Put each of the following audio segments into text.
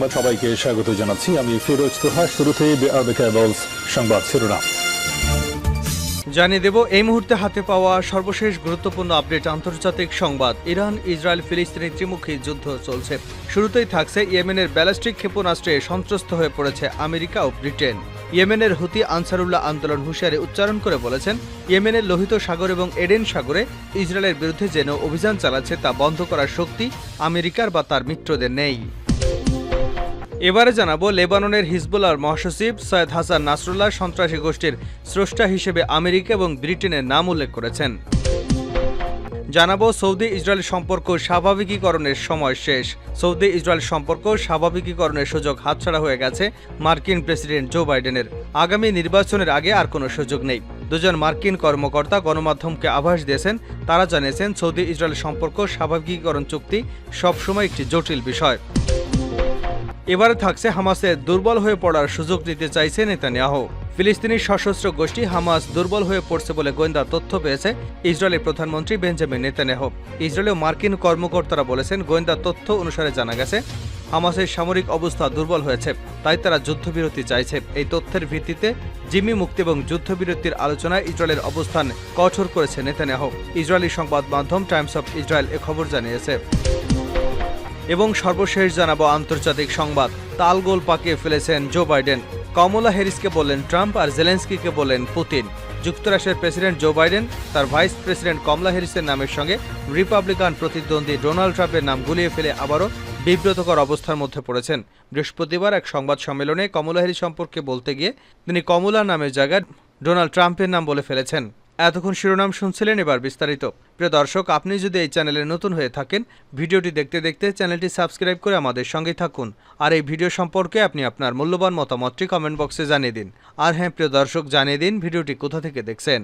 সংবাদ সবাইকে স্বাগত জানাচ্ছি। আমি ফিরোজ তোহা কেবলস সংবাদ শিরোনাম। জানিয়ে দেব, এই মুহূর্তে হাতে পাওয়া সর্বশেষ গুরুত্বপূর্ণ আপডেট আন্তর্জাতিক সংবাদ। ইরান, ইসরায়েল, ফিলিস্তিনি ত্রিমুখী যুদ্ধ চলছে। শুরুতেই থাকছে ইয়েমেনের ব্যালিস্টিক ক্ষেপণাস্ত্রে সন্ত্রস্ত হয়ে পড়েছে আমেরিকা ও ব্রিটেন। ইয়েমেনের হুতি আনসারুল্লাহ আন্দোলন হুঁশিয়ারি উচ্চারণ করে বলেছেন, ইয়েমেনের লোহিত সাগর এবং এডেন সাগরে ইসরায়েলের বিরুদ্ধে যেন অভিযান চালাচ্ছে তা বন্ধ করার শক্তি আমেরিকার বা তার মিত্রদের নেই। এবারে জানাব লেবাননের হিজবুল্লার মহাসচিব সৈয়দ হাসান নাসরুল্লাহ সন্ত্রাসী গোষ্ঠীর স্রষ্টা হিসেবে আমেরিকা এবং ব্রিটেনের নাম উল্লেখ করেছেন। জানাব সৌদি ইসরায়েল সম্পর্ক স্বাভাবিকীকরণের সময় শেষ। সৌদি ইসরায়েল সম্পর্ক স্বাভাবিকীকরণের সুযোগ হাতছাড়া হয়ে গেছে মার্কিন প্রেসিডেন্ট জো বাইডেনের। আগামী নির্বাচনের আগে আর কোনো সুযোগ নেই। দুজন মার্কিন কর্মকর্তা গণমাধ্যমকে আভাস দিয়েছেন। তারা জানিয়েছেন সৌদি ইসরায়েল সম্পর্ক স্বাভাবিকীকরণ চুক্তি সবসময় একটি জটিল বিষয়। এবারে থাকছে হামাসের দুর্বল হয়ে পড়ার সুযোগ নিতে চাইছে নেতানিয়াহু। ফিলিস্তিনি সশস্ত্র গোষ্ঠী হামাস দুর্বল হয়ে পড়ছে বলে গোয়েন্দা তথ্য পেয়েছে ইসরায়েলের প্রধানমন্ত্রী বেঞ্জামিন নেতানিয়াহু। ইসরায়েলীয় মার্কিন কর্মকর্তারা বলেছেন, গোয়েন্দা তথ্য অনুসারে জানা গেছে, হামাসের সামরিক অবস্থা দুর্বল হয়েছে, তাই তারা যুদ্ধবিরতি চাইছে। এই তথ্যের ভিত্তিতে জিম্মি মুক্তি এবং যুদ্ধবিরতির আলোচনায় ইসরায়েলের অবস্থান কঠোর করেছে নেতানিয়াহু। ইসরায়েলি সংবাদ মাধ্যম টাইমস অফ ইসরায়েল এ খবর জানিয়েছে। এবং সর্বশেষ জানাব আন্তর্জাতিক সংবাদ। তালগোল পাকিয়ে ফেলেছেন জো বাইডেন। কমলা হ্যারিসকে বললেন ট্রাম্প আর জেলেন্সকিকে বললেন পুতিন। যুক্তরাষ্ট্রের প্রেসিডেন্ট জো বাইডেন, তার ভাইস প্রেসিডেন্ট কমলা হ্যারিসের নামের সঙ্গে রিপাবলিকান প্রতিদ্বন্দ্বী ডোনাল্ড ট্রাম্পের নাম গুলিয়ে ফেলে আবারও বিব্রতকর অবস্থার মধ্যে পড়েছেন। বৃহস্পতিবার এক সংবাদ সম্মেলনে কমলা হ্যারিস সম্পর্কে বলতে গিয়ে তিনি কমলা নামের জায়গায় ডোনাল্ড ট্রাম্পের নাম বলে ফেলেছেন। এতক্ষণ শিরোনাম শুনছিলেন এবার বিস্তারিত। প্রিয় দর্শক, আপনি যদি এই চ্যানেলে নতুন হয়ে থাকেন, ভিডিওটি দেখতে দেখতে চ্যানেলটি সাবস্ক্রাইব করে আমাদের সঙ্গে থাকুন। আর এই ভিডিও সম্পর্কে আপনি আপনার মূল্যবান মতামতটি কমেন্ট বক্সে জানিয়ে দিন। আর হ্যাঁ প্রিয় দর্শক, জানিয়ে দিন ভিডিওটি কোথা থেকে দেখছেন।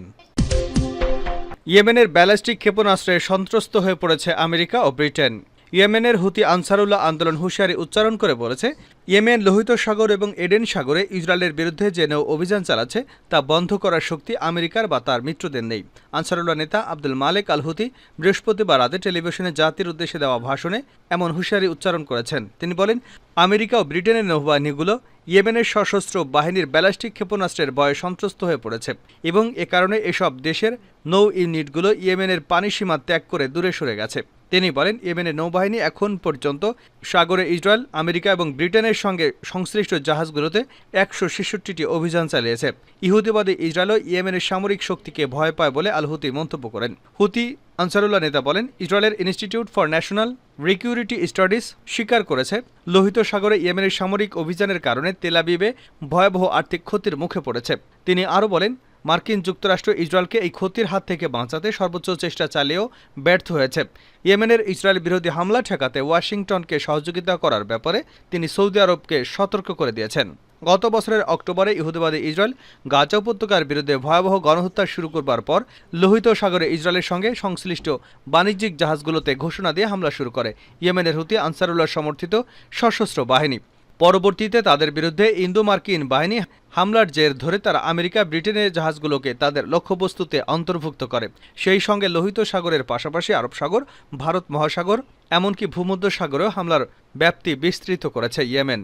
ইয়েমেনের ব্যালিস্টিক ক্ষেপণাস্ত্রে সন্ত্রস্ত হয়ে পড়েছে আমেরিকা ও ব্রিটেন। ইয়েমেনের হুতি আনসারুল্লাহ আন্দোলন হুঁশিয়ারি উচ্চারণ করে বলেছে, ইয়েমেন, লোহিত সাগর এবং এডেন সাগরে ইসরায়েলের বিরুদ্ধে যে নৌ অভিযান চালাচ্ছে, তা বন্ধ করার শক্তি আমেরিকার বা তার মিত্রদের নেই। আনসারুল্লাহ নেতা আব্দুল মালেক আল হুতি বৃহস্পতিবার রাতে টেলিভিশনে জাতির উদ্দেশ্যে দেওয়া ভাষণে এমন হুঁশিয়ারি উচ্চারণ করেছেন। তিনি বলেন, আমেরিকা ও ব্রিটেনের নৌবাহিনীগুলো ইয়েমেনের সশস্ত্র বাহিনীর ব্যালাস্টিক ক্ষেপণাস্ত্রের ভয়ে সন্ত্রস্ত হয়ে পড়েছে এবং এ কারণে এসব দেশের নৌ ইউনিটগুলো ইয়েমেনের পানি সীমা ত্যাগ করে দূরে সরে গেছে। তিনি বলেন, ইয়েমেনের নৌবাহিনী এখন পর্যন্ত সাগরে ইসরায়েল, আমেরিকা এবং ব্রিটেনের সঙ্গে সংশ্লিষ্ট জাহাজগুলোতে একশো ছেষট্টিটি অভিযান চালিয়েছে। ইহুদিবাদী ইসরায়েলও ইয়েমেনের সামরিক শক্তিকে ভয় পায় বলে আল হুতি মন্তব্য করেন। হুতি আনসারুল্লাহ নেতা বলেন, ইসরায়েলের institute for national security studies স্বীকার করেছে, লোহিত সাগরে ইয়েমেনের সামরিক অভিযানের কারণে তেলাবিবে ভয়াবহ আর্থিক ক্ষতির মুখে পড়েছে। তিনি আরও বলেন মার্কিন যুক্তরাষ্ট্র ইসরায়েলকে এই ক্ষতির হাত থেকে বাঁচাতে সর্বোচ্চ চেষ্টা চালিয়েও ব্যর্থ হয়েছে। ইয়েমেনের ইসরায়েল বিরোধী হামলা ঠেকাতে ওয়াশিংটনকে সহযোগিতা করার ব্যাপারে তিনি সৌদি আরবকে সতর্ক করে দিয়েছেন। গত বছরের অক্টোবরে ইহুদিবাদী ইসরায়েল গাজা উপত্যকার বিরুদ্ধে ভয়াবহ গণহত্যা শুরু করবার পর লোহিত সাগরে ইসরায়েলের সঙ্গে সংশ্লিষ্ট বাণিজ্যিক জাহাজগুলোতে ঘোষণা দিয়ে হামলা শুরু করে। ইয়েমেনের হুতি আনসারুল্লাহ সমর্থিত সশস্ত্র বাহিনী। পরবর্তীতে তাদের বিরুদ্ধে ইন্দো মার্কিন বাহিনী হামলার জের ধরে তারা আমেরিকা ব্রিটেনের জাহাজগুলোকে তাদের লক্ষ্যবস্তুতে অন্তর্ভুক্ত করে। সেই সঙ্গে লোহিত সাগরের পাশাপাশি আরব সাগর, ভারত মহাসাগর, এমনকি ভূমধ্য সাগরেও হামলার ব্যাপ্তি বিস্তৃত করেছে ইয়েমেন।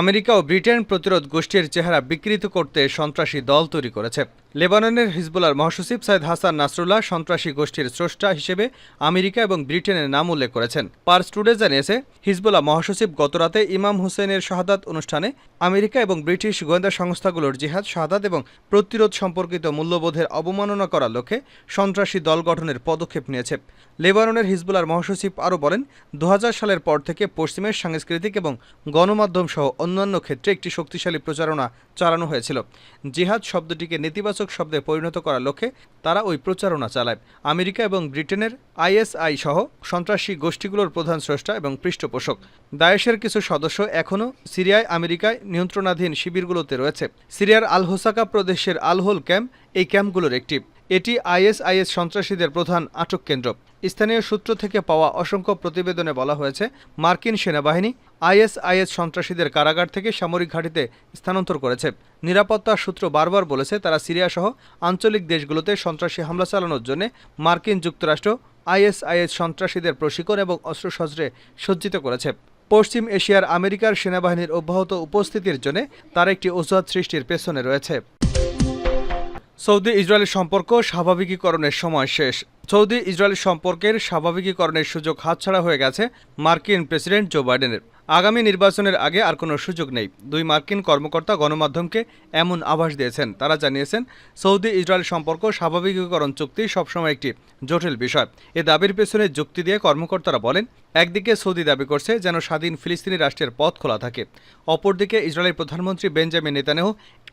আমেরিকা ও ব্রিটেন প্রতিরোধ গোষ্ঠীর চেহারা বিকৃত করতে সন্ত্রাসী দল তৈরি করেছে। লেবাননের হিজবুলার মহাসচিব সাইদ হাসান নাসরুল্লাহ সন্ত্রাসী গোষ্ঠীর স্রষ্টা হিসেবে আমেরিকা এবং ব্রিটেনের নাম উল্লেখ করেছেন। পার স্টুডে জানিয়েছে, হিজবুল্লাহ মহাসচিব গতরাতে ইমাম হুসেনের শাহাদাত অনুষ্ঠানে আমেরিকা এবং ব্রিটিশ গোয়েন্দা সংস্থাগুলোর জিহাদ, শাহাদাত এবং প্রতিরোধ সম্পর্কিত মূল্যবোধের অবমাননা করার লক্ষ্যে সন্ত্রাসী দল গঠনের পদক্ষেপ নিয়েছে। লেবাননের হিজবুলার মহাসচিব আরও বলেন দু হাজার সালের পর থেকে পশ্চিমের সাংস্কৃতিক এবং গণমাধ্যম সহ অন্যান্য ক্ষেত্রে একটি শক্তিশালী প্রচারণা চালানো হয়েছিল। জিহাদ শব্দটিকে নেতিবাচক শব্দে পরিণত করার লক্ষ্যে তারা ওই প্রচারণা চালায়। আমেরিকা এবং ব্রিটেনের আইএসআই সহ সন্ত্রাসী গোষ্ঠীগুলোর প্রধান স্রষ্টা এবং পৃষ্ঠপোষক। দায়েশের কিছু সদস্য এখনও সিরিয়ায়, আমেরিকায় নিয়ন্ত্রণাধীন শিবিরগুলোতে রয়েছে। সিরিয়ার আলহোসাকা প্রদেশের আলহোল ক্যাম্প এই ক্যাম্পগুলোর একটি। এটি আইএসআইএস সন্ত্রাসীদের প্রধান আটক কেন্দ্র। স্থানীয় সূত্র থেকে পাওয়া অসংখ্য প্রতিবেদনে বলা হয়েছে, মার্কিন সেনাবাহিনী আইএসআইএস সন্ত্রাসীদের কারাগার থেকে সামরিক ঘাঁটিতে স্থানান্তর করেছে। নিরাপত্তা সূত্র বারবার বলেছে, তারা সিরিয়া সহ আঞ্চলিক দেশগুলোতে সন্ত্রাসী হামলা চালানোর জন্য মার্কিন যুক্তরাষ্ট্র আইএসআইএস সন্ত্রাসীদের প্রশিক্ষণ এবং অস্ত্রশস্ত্রে সজ্জিত করেছে। পশ্চিম এশিয়ার আমেরিকার সেনাবাহিনীর অব্যাহত উপস্থিতির জন্য তার একটি অজুহাত সৃষ্টির পেছনে রয়েছে। সৌদি ইসরায়েলের সম্পর্ক স্বাভাবিকীকরণের সময় শেষ। সৌদি ইসরায়েল সম্পর্কের স্বাভাবিকীকরণের সুযোগ হাতছাড়া হয়ে গেছে মার্কিন প্রেসিডেন্ট জো বাইডেনের। আগামী নির্বাচনের আগে আর কোনো সুযোগ নেই। দুই মার্কিন কর্মকর্তা গণমাধ্যমকে এমন আভাস দিয়েছেন। তারা জানিয়েছেন, সৌদি ইসরায়েল সম্পর্ক স্বাভাবিকীকরণ চুক্তি সবসময় একটি জটিল বিষয়। এ দাবির পেছনে যুক্তি দিয়ে কর্মকর্তারা বলেন একদিকে সৌদি দাবি করছে যেন স্বাধীন ফিলিস্তিনি রাষ্ট্রের পথ খোলা থাকে। অপরদিকে ইসরায়েলের প্রধানমন্ত্রী বেঞ্জামিন নেতানেহ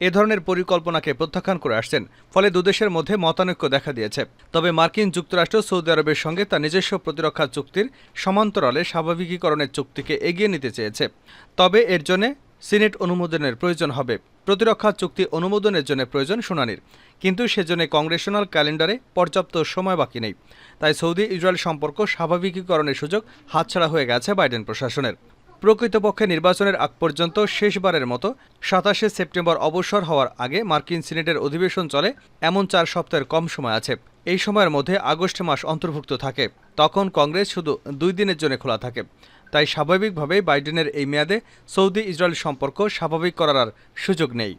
এ ধরনের পরিকল্পনাকে প্রত্যাখ্যান করে আসছেন, ফলে দুদেশের মধ্যে মতানৈক্য দেখা দিয়েছে। তবে মার্কিন যুক্তরাষ্ট্র সৌদি আরবের সঙ্গে তার নিজস্ব প্রতিরক্ষা চুক্তির সমান্তরালে স্বাভাবিকীকরণের চুক্তিকে এগিয়ে নিতে চেয়েছে। তবে এর জন্য সিনেট অনুমোদনের প্রয়োজন হবে। প্রতিরক্ষা চুক্তি অনুমোদনের জন্য প্রয়োজন শুনানির। কিন্তু সেজন্য কংগ্রেশনাল ক্যালেন্ডারে পর্যাপ্ত সময় বাকি নেই। তাই সৌদি ইসরায়েল সম্পর্ক স্বাভাবিকীকরণের সুযোগ হাতছাড়া হয়ে গেছে বাইডেন প্রশাসনের। প্রকৃতপক্ষে নির্বাচনের আগ পর্যন্ত শেষবারের মতো সাতাশে সেপ্টেম্বর অবসর হওয়ার আগে মার্কিন সিনেটের অধিবেশন চলে, এমন চার সপ্তাহের কম সময় আছে। এই সময়ের মধ্যে আগস্ট মাস অন্তর্ভুক্ত থাকে। তখন কংগ্রেস শুধু দুই দিনের জন্য খোলা থাকে। তাই স্বাভাবিকভাবেই বাইডেনের এই মেয়াদে সৌদি ইসরায়েল সম্পর্ক স্বাভাবিক করার আর সুযোগ নেই।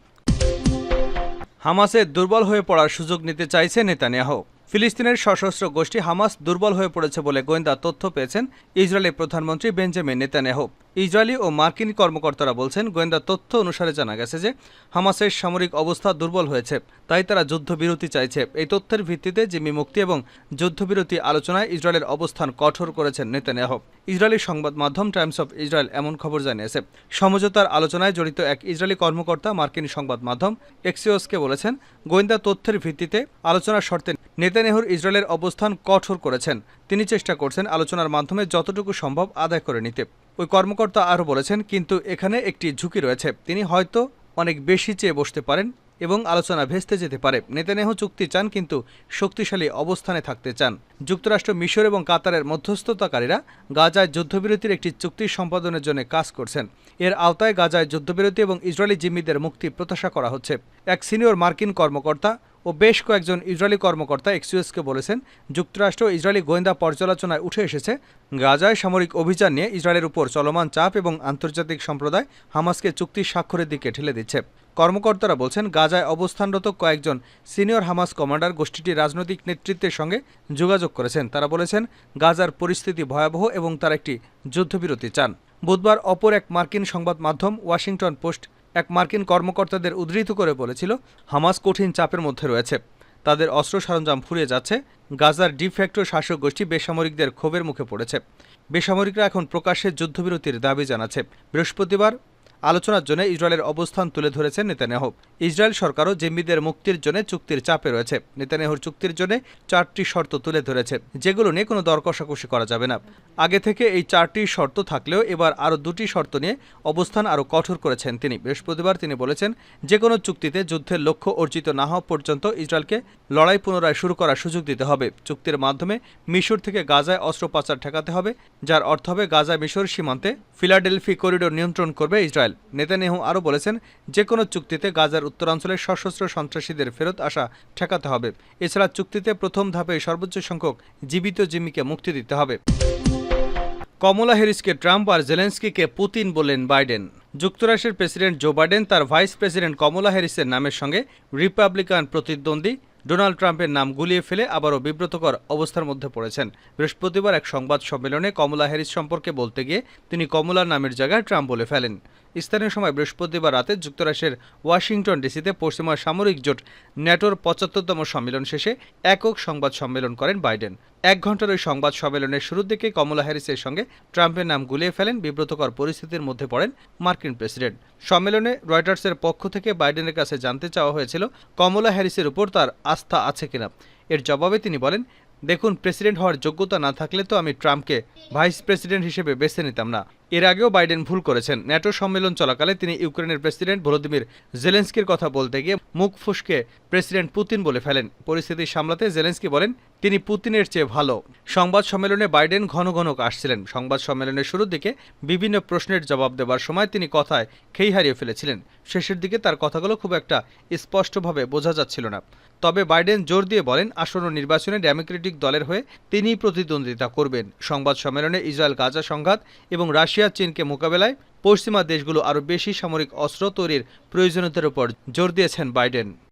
হামাসে দুর্বল হয়ে পড়ার সুযোগ নিতে চাইছে নেতানিয়াহ। ফিলিস্তিনের সশস্ত্র গোষ্ঠী হামাস দুর্বল হয়ে পড়েছে বলে গোয়েন্দা তথ্য পেয়েছেন ইসরায়েলের প্রধানমন্ত্রী বেঞ্জামিন নেতানিয়াহু। ইসরায়েলি ও মার্কিন কর্মকর্তারা বলছেন, গোয়েন্দা তথ্য অনুসারে জানা গেছে যে হামাসের সামরিক অবস্থা দুর্বল হয়েছে, তাই তারা যুদ্ধবিরতি চাইছে। এই তথ্যের ভিত্তিতে জিম্মি মুক্তি এবং যুদ্ধবিরতি আলোচনায় ইসরায়েলের অবস্থান কঠোর করেছেন নেতানিয়াহু। ইসরায়েলি সংবাদ মাধ্যম টাইমস অফ ইসরায়েল এমন খবর জানিয়েছে। সমঝোতার আলোচনায় জড়িত এক ইসরায়েলি কর্মকর্তা মার্কিন সংবাদ মাধ্যম এক্সিওসকে বলেছেন, গোয়েন্দা তথ্যের ভিত্তিতে আলোচনার শর্তে নেতানিয়াহুর ইসরায়েলের অবস্থান কঠোর করেছেন। তিনি চেষ্টা করছেন আলোচনার মাধ্যমে যতটুকু সম্ভব আদায় করে নিতে। ওই কর্মকর্তা আরও বলেছেন, কিন্তু এখানে একটি ঝুঁকি রয়েছে। তিনি হয়তো অনেক বেশি চেয়ে বসতে পারেন এবং আলোচনা ভেস্তে যেতে পারে। নেতানিয়াহু চুক্তি চান, কিন্তু শক্তিশালী অবস্থানে থাকতে চান। যুক্তরাষ্ট্র, মিশর এবং কাতারের মধ্যস্থতাকারীরা গাজায় যুদ্ধবিরতির একটি চুক্তি সম্পাদনের জন্য কাজ করছেন। এর আওতায় গাজায় যুদ্ধবিরতি এবং ইসরায়েলি জিম্মিদের মুক্তি প্রত্যাশা করা হচ্ছে। এক সিনিয়র মার্কিন কর্মকর্তা ও বেশ কয়েকজন ইসরায়েলি কর্মকর্তা এক্সিউএসকে বলেছেন, যুক্তরাষ্ট্র ইসরায়েলি গোয়েন্দা পর্যালোচনায় উঠে এসেছে, গাজায় সামরিক অভিযান নিয়ে ইসরায়েলের উপর চলমান চাপ এবং আন্তর্জাতিক সম্প্রদায় হামাসকে চুক্তি স্বাক্ষরের দিকে ঠেলে দিচ্ছে। কর্মকর্তারা বলছেন, গাজায় অবস্থানরত কয়েকজন সিনিয়র হামাস কমান্ডার গোষ্ঠীটির রাজনৈতিক নেতৃত্বের সঙ্গে যোগাযোগ করেছেন। তারা বলেছেন, গাজার পরিস্থিতি ভয়াবহ এবং তারা একটি যুদ্ধবিরতি চান। বুধবার অপর এক মার্কিন সংবাদ মাধ্যম, ওয়াশিংটন পোস্ট এক মার্কিন কর্মকর্তাদের উদ্ধৃত করে বলেছিল, হামাস কঠিন চাপের মধ্যে রয়েছে। তাদের অস্ত্র সরঞ্জাম ফুরিয়ে যাচ্ছে। গাজার ডিফ্যাক্টো শাসক গোষ্ঠী বেসামরিকদের ক্ষোভের মুখে পড়েছে। বেসামরিকরা এখন প্রকাশ্যে যুদ্ধবিরতির দাবি জানাচ্ছে। বৃহস্পতিবার আলোচনার জন্য ইসরায়েলের অবস্থান তুলে ধরেছেন নেতানিয়াহু। ইসরায়েল সরকারও জিম্মিদের মুক্তির জন্য চুক্তির চাপে রয়েছে। নেতানিয়াহুর চুক্তির জন্য চারটি শর্ত তুলে ধরেছে, যেগুলো নিয়ে কোনো দর কষাকষি করা যাবে না। আগে থেকে এই চারটি শর্ত থাকলেও এবার আরও দুটি শর্ত নিয়ে অবস্থান আরও কঠোর করেছেন তিনি। বৃহস্পতিবার তিনি বলেছেন যে কোনো চুক্তিতে যুদ্ধের লক্ষ্য অর্জিত না হওয়া পর্যন্ত ইসরায়েলকে লড়াই পুনরায় শুরু করার সুযোগ দিতে হবে। চুক্তির মাধ্যমে মিশর থেকে গাজায় অস্ত্র পাচার ঠেকাতে হবে, যার অর্থ হবে গাজায় মিশর সীমান্তে ফিলাডেলফি করিডোর নিয়ন্ত্রণ করবে ইসরায়েল। নেতানিয়াহু আরও বলেছেন যে কোনো চুক্তিতে গাজার উত্তরাঞ্চলের সশস্ত্র সন্ত্রাসীদের ফেরত আসা ঠেকাতে হবে। এছাড়া চুক্তিতে প্রথম ধাপে সর্বোচ্চ সংখ্যক জীবিত জিম্মিকে মুক্তি দিতে হবে। কমলা হ্যারিসকে ট্রাম্প আর জেলেন্সকিকে পুতিন বললেন বাইডেন। যুক্তরাষ্ট্রের প্রেসিডেন্ট জো বাইডেন তার ভাইস প্রেসিডেন্ট কমলা হ্যারিসের নামের সঙ্গে রিপাবলিকান প্রতিদ্বন্দ্বী ডোনাল্ড ট্রাম্পের নাম গুলিয়ে ফেলে আবারও বিব্রতকর অবস্থার মধ্যে পড়েছেন। বৃহস্পতিবার এক সংবাদ সম্মেলনে কমলা হ্যারিস সম্পর্কে বলতে গিয়ে তিনি কমলার নামের জায়গায় ট্রাম্প বলে ফেলেন। স্থানীয় সময় বৃহস্পতিবার রাতে যুক্তরাষ্ট্রের ওয়াশিংটন ডিসিতে পশ্চিমা সামরিক জোট ন্যাটোর পঁচাত্তরতম সম্মেলন শেষে একক সংবাদ সম্মেলন করেন বাইডেন। এক ঘণ্টার ওই সংবাদ সম্মেলনের শুরুর দিকে কমলা হ্যারিসের সঙ্গে ট্রাম্পের নাম গুলিয়ে ফেলেন বিব্রতকর পরিস্থিতির মধ্যে পড়েন মার্কিন প্রেসিডেন্ট। সম্মেলনে রয়টার্সের পক্ষ থেকে বাইডেনের কাছে জানতে চাওয়া হয়েছিল, কমলা হ্যারিসের উপর তার আস্থা আছে কিনা। এর জবাবে তিনি বলেন, দেখুন, প্রেসিডেন্ট হওয়ার যোগ্যতা না থাকলে তো আমি ট্রাম্পকে ভাইস প্রেসিডেন্ট হিসেবে বেছে নিতাম না। এর আগেও বাইডেন ভুল করেছেন। ন্যাটো সম্মেলন চলাকালে তিনি ইউক্রেনের প্রেসিডেন্ট ভলোদিমির জেলেন্সকির কথা বলতে গিয়ে মুখ ফুসকে প্রেসিডেন্ট পুতিন বলে ফেলেন। পরিস্থিতি সামলাতে জেলেন্সকি বলেন তিনি পুতিনের চেয়ে ভালো। সংবাদ সম্মেলনে বাইডেন ঘন ঘন আসছিলেন। সংবাদ সম্মেলনের শুরুর দিকে বিভিন্ন প্রশ্নের জবাব দেওয়ার সময় তিনি কথায় খেই হারিয়ে ফেলেছিলেন। শেষের দিকে তার কথাগুলো খুব একটা স্পষ্টভাবে বোঝা যাচ্ছিল না। তবে বাইডেন জোর দিয়ে বলেন, আসন্ন নির্বাচনে ডেমোক্রেটিক দলের হয়ে তিনিই প্রতিদ্বন্দ্বিতা করবেন। সংবাদ সম্মেলনে ইসরায়েল গাজা সংঘাত এবং রাশিয়া চীনকে মোকাবেলায় পশ্চিমা দেশগুলো আরও বেশি সামরিক অস্ত্র তৈরির প্রয়োজনীয়তার উপর জোর দিয়েছেন বাইডেন।